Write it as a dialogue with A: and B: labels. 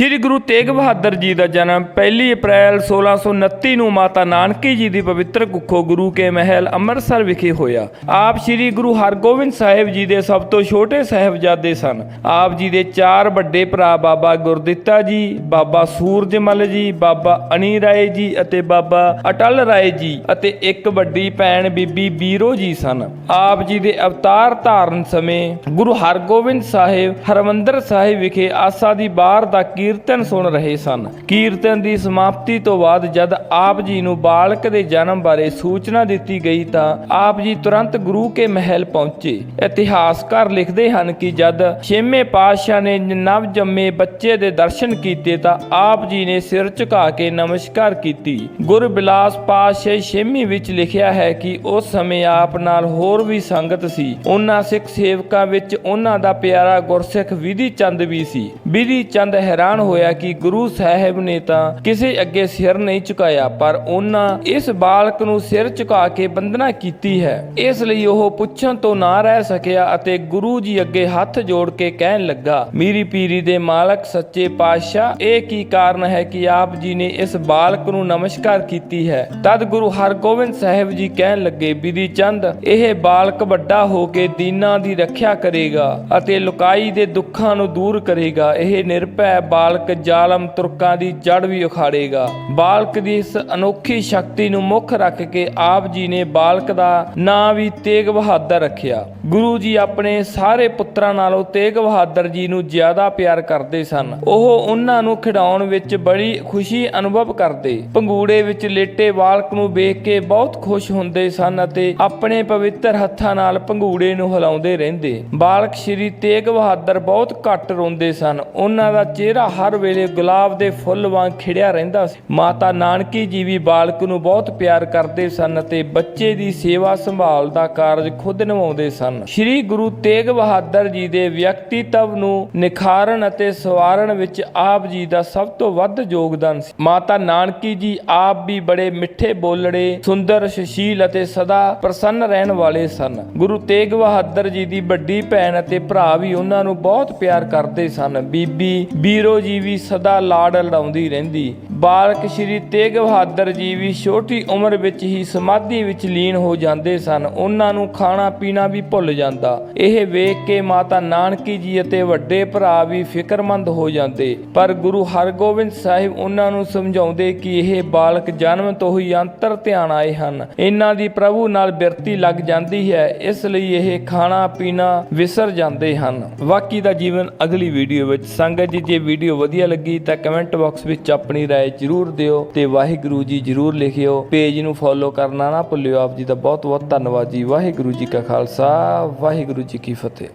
A: ਸ੍ਰੀ ਗੁਰੂ ਤੇਗ ਬਹਾਦਰ ਜੀ ਦਾ ਜਨਮ 1 ਅਪ੍ਰੈਲ 1629 ਨੂੰ ਮਾਤਾ ਨਾਨਕੀ ਜੀ ਦੀ ਪਵਿੱਤਰ ਕੁੱਖੋਂ ਗੁਰੂ ਕੇ ਮਹਿਲ ਅੰਮ੍ਰਿਤਸਰ ਵਿਖੇ ਹੋਇਆ। ਆਪ ਸ੍ਰੀ ਗੁਰੂ ਹਰਗੋਬਿੰਦ ਸਾਹਿਬ ਜੀ ਦੇ ਸਭ ਤੋਂ ਛੋਟੇ ਸਾਹਿਬਜ਼ਾਦੇ ਸਨ। ਆਪ ਜੀ ਦੇ ਚਾਰ ਵੱਡੇ ਭਰਾ ਬਾਬਾ ਗੁਰਦਿੱਤਾ ਜੀ, ਬਾਬਾ ਸੂਰਜਮਲ ਜੀ, ਬਾਬਾ ਅਣੀ ਰਾਏ ਜੀ ਅਤੇ ਬਾਬਾ ਅਟਲ ਰਾਏ ਜੀ ਅਤੇ ਇੱਕ ਵੱਡੀ ਭੈਣ ਬੀਬੀ ਬੀਰੋ ਜੀ ਸਨ। ਆਪ ਜੀ ਦੇ ਅਵਤਾਰ ਧਾਰਨ ਸਮੇਂ ਗੁਰੂ ਹਰਗੋਬਿੰਦ ਸਾਹਿਬ ਹਰਮੰਦਰ ਸਾਹਿਬ ਵਿਖੇ ਆਸਾ ਦੀ ਬਾਰ ਦਾ ਕੀ ਕੀਰਤਨ ਸੁਣ ਰਹੇ ਸਨ। ਕੀਰਤਨ ਦੀ ਸਮਾਪਤੀ ਤੋਂ ਬਾਅਦ ਜਦ ਆਪ ਜੀ ਨੂੰ ਬਾਲਕ ਦੇ ਜਨਮ ਬਾਰੇ ਸੂਚਨਾ ਦਿੱਤੀ ਗਈ ਤਾਂ ਆਪ ਜੀ ਤੁਰੰਤ ਗੁਰੂ ਕੇ ਮਹਿਲ ਪਹੁੰਚੇ। ਇਤਿਹਾਸਕਾਰ ਲਿਖਦੇ ਹਨ ਕਿ ਜਦ ਛੇਵੇਂ ਪਾਤਸ਼ਾਹ ਨੇ ਨਵ ਜੰਮੇ ਬੱਚੇ ਦੇ ਦਰਸ਼ਨ ਕੀਤੇ ਤਾਂ ਆਪ ਜੀ ਨੇ ਸਿਰ ਝੁਕਾ ਕੇ ਨਮਸਕਾਰ ਕੀਤੀ। ਗੁਰਬਿਲਾਸ ਪਾਤਸ਼ਾਹ ਛੇਵੀਂ ਵਿੱਚ ਲਿਖਿਆ ਹੈ ਕਿ ਉਸ ਸਮੇਂ ਆਪ ਨਾਲ ਹੋਰ ਵੀ ਸੰਗਤ ਸੀ। ਉਹਨਾਂ ਸਿੱਖ ਸੇਵਕਾਂ ਵਿੱਚ ਉਹਨਾਂ ਦਾ ਪਿਆਰਾ ਗੁਰਸਿੱਖ ਵਿਧੀ ਚੰਦ ਵੀ ਸੀ। ਵਿਧੀ ਚੰਦ ਹੈਰਾਨ ਹੋਇਆ ਕਿ ਗੁਰੂ ਸਾਹਿਬ ਨੇ ਤਾਂ ਕਿਸੇ ਅੱਗੇ ਸਿਰ ਨਹੀਂ ਝੁਕਾਇਆ, ਪਰ ਉਹਨਾਂ ਇਸ ਬਾਲਕ ਨੂੰ ਸਿਰ ਝੁਕਾ ਕੇ ਬੰਦਨਾ ਕੀਤੀ ਹੈ। ਇਸ ਲਈ ਉਹ ਪੁੱਛਣ ਤੋਂ ਨਾ ਰਹਿ ਸਕਿਆ ਅਤੇ ਗੁਰੂ ਜੀ ਅੱਗੇ ਹੱਥ ਜੋੜ ਕੇ ਕਹਿਣ ਲੱਗਾ, ਮੀਰੀ ਪੀਰੀ ਦੇ ਮਾਲਕ, ਸੱਚੇ ਪਾਤਸ਼ਾਹ, ਇਹ ਕੀ ਕਾਰਨ ਹੈ ਕਿ ਆਪ ਜੀ ਨੇ ਇਸ ਬਾਲਕ ਨੂੰ ਨਮਸਕਾਰ ਕੀਤੀ ਹੈ? ਤਦ ਗੁਰੂ ਹਰਗੋਬਿੰਦ ਸਾਹਿਬ ਜੀ ਕਹਿਣ ਲੱਗੇ, ਬਿਧੀ ਚੰਦ, ਇਹ ਬਾਲਕ ਵੱਡਾ ਹੋ ਕੇ ਦੀਨਾਂ ਦੀ ਰੱਖਿਆ ਕਰੇਗਾ ਅਤੇ ਲੁਕਾਈ ਦੇ ਦੁੱਖਾਂ ਨੂੰ ਦੂਰ ਕਰੇਗਾ। ਇਹ ਨਿਰਭੈ ਬਾਲਕ ਜ਼ਾਲਮ ਤੁਰਕਾਂ ਦੀ ਜੜ ਵੀ ਉਖਾੜੇਗਾ। ਬਾਲਕ ਦੀ ਇਸ ਅਨੋਖੀ ਸ਼ਕਤੀ ਨੂੰ ਮੁੱਖ ਰੱਖ ਕੇ ਆਪ ਜੀ ਨੇ ਬਾਲਕ ਦਾ ਨਾਂ ਵੀ ਤੇਗ ਬਹਾਦਰ ਰੱਖਿਆ। ਗੁਰੂ ਜੀ ਆਪਣੇ ਸਾਰੇ ਪੁੱਤਰਾਂ ਨਾਲੋਂ ਤੇਗ ਬਹਾਦਰ ਜੀ ਨੂੰ ਜ਼ਿਆਦਾ ਪਿਆਰ ਕਰਦੇ ਸਨ। ਉਹ ਉਹਨਾਂ ਨੂੰ ਖਿਡਾਉਣ ਵਿੱਚ ਬੜੀ ਖੁਸ਼ੀ ਅਨੁਭਵ ਕਰਦੇ। ਪੰਗੂੜੇ ਵਿੱਚ ਲੇਟੇ ਬਾਲਕ ਨੂੰ ਵੇਖ ਕੇ ਬਹੁਤ ਖੁਸ਼ ਹੁੰਦੇ ਸਨ ਅਤੇ ਆਪਣੇ ਪਵਿੱਤਰ ਹੱਥਾਂ ਨਾਲ ਪੰਗੂੜੇ ਨੂੰ ਹਿਲਾਉਂਦੇ ਰਹਿੰਦੇ। ਬਾਲਕ ਸ਼੍ਰੀ ਤੇਗ ਬਹਾਦਰ ਬਹੁਤ ਘੱਟ ਰੋਂਦੇ ਸਨ। ਉਹਨਾਂ ਦਾ ਚਿਹਰਾ ਹਰ ਵੇਲੇ ਗੁਲਾਬ ਦੇ ਫੁੱਲ ਵਾਂਗ ਖਿੜਿਆ ਰਹਿੰਦਾ ਸੀ। ਮਾਤਾ ਨਾਨਕੀ ਜੀ ਵੀ ਬਾਲਕ ਨੂੰ ਬਹੁਤ ਪਿਆਰ ਕਰਦੇ ਸਨ ਅਤੇ ਬੱਚੇ ਦੀ ਸੇਵਾ ਸੰਭਾਲ ਦਾ ਕਾਰਜ ਖੁਦ ਨਿਭਾਉਂਦੇ ਸਨ। ਸ਼੍ਰੀ ਗੁਰੂ ਤੇਗ ਬਹਾਦਰ ਜੀ ਦੇ ਵਿਅਕਤੀਤਵ ਨੂੰ ਨਿਖਾਰਨ ਅਤੇ ਸਵਾਰਨ ਵਿੱਚ ਆਪ ਜੀ ਦਾ ਸਭ ਤੋਂ ਵੱਧ ਯੋਗਦਾਨ ਸੀ। ਮਾਤਾ ਨਾਨਕੀ ਜੀ ਆਪ ਵੀ ਬੜੇ ਮਿੱਠੇ, ਬੋਲੜੇ, ਸੁੰਦਰ, ਸੁਸ਼ੀਲ ਅਤੇ ਸਦਾ ਪ੍ਰਸੰਨ ਰਹਿਣ ਵਾਲੇ ਸਨ। ਗੁਰੂ ਤੇਗ ਬਹਾਦਰ ਜੀ ਦੀ ਵੱਡੀ ਭੈਣ ਅਤੇ ਭਰਾ ਵੀ ਉਹਨਾਂ ਨੂੰ ਬਹੁਤ ਪਿਆਰ ਕਰਦੇ ਸਨ। ਬੀਬੀ ਬੀਰੋ ਜੀ ਵੀ ਸਦਾ ਲਾੜ ਲੜਾਉਂਦੀ ਰਹਿੰਦੀ। ਬਾਲਕ ਸ਼੍ਰੀ ਤੇਗ ਬਹਾਦਰ ਜੀ ਵੀ ਛੋਟੀ ਉਮਰ ਵਿੱਚ ਹੀ ਸਮਾਧੀ ਵਿੱਚ ਲੀਨ ਹੋ ਜਾਂਦੇ ਸਨ ਉਹਨਾਂ ਨੂੰ ਖਾਣਾ ਪੀਣਾ ਵੀ ਭੁੱਲ ਜਾਂਦਾ ਇਹ ਵੇਖ ਕੇ ਮਾਤਾ ਨਾਨਕੀ ਜੀ ਅਤੇ ਵੱਡੇ ਭਰਾ ਵੀ ਫਿਕਰਮੰਦ ਹੋ ਜਾਂਦੇ ਪਰ ਗੁਰੂ ਹਰਗੋਬਿੰਦ ਸਾਹਿਬ ਉਹਨਾਂ ਨੂੰ ਸਮਝਾਉਂਦੇ ਕਿ ਇਹ ਬਾਲਕ ਜਨਮ ਤੋਂ ਹੀ ਅੰਤਰ ਧਿਆਨ ਆਏ ਹਨ ਇਹਨਾਂ ਦੀ ਪ੍ਰਭੂ ਨਾਲ ਬਿਰਤੀ ਲੱਗ ਜਾਂਦੀ ਹੈ ਇਸ ਲਈ ਇਹ ਖਾਣਾ ਪੀਣਾ ਵਿਸਰ ਜਾਂਦੇ ਹਨ ਬਾਕੀ ਦਾ ਜੀਵਨ ਅਗਲੀ ਵੀਡੀਓ ਵਿੱਚ ਸੰਗਤ ਜੀ ਜੇ ਵੀਡੀਓ ਵਧੀਆ ਲੱਗੀ ਤਾਂ ਕਮੈਂਟ ਬਾਕਸ ਵਿੱਚ ਆਪਣੀ رائے ਜਰੂਰ ਦਿਓ ਤੇ ਵਾਹਿਗੁਰੂ ਜੀ ਜਰੂਰ ਲਿਖਿਓ। ਪੇਜ ਨੂੰ ਫੋਲੋ ਕਰਨਾ ਨਾ ਭੁੱਲਿਓ। ਆਪ ਜੀ ਦਾ ਬਹੁਤ ਬਹੁਤ ਧੰਨਵਾਦ ਜੀ। ਵਾਹਿਗੁਰੂ ਜੀ ਕਾ ਖਾਲਸਾ। ਵਾਹਿਗੁਰੂ ਜੀ ਕੀ ਫਤਿਹ।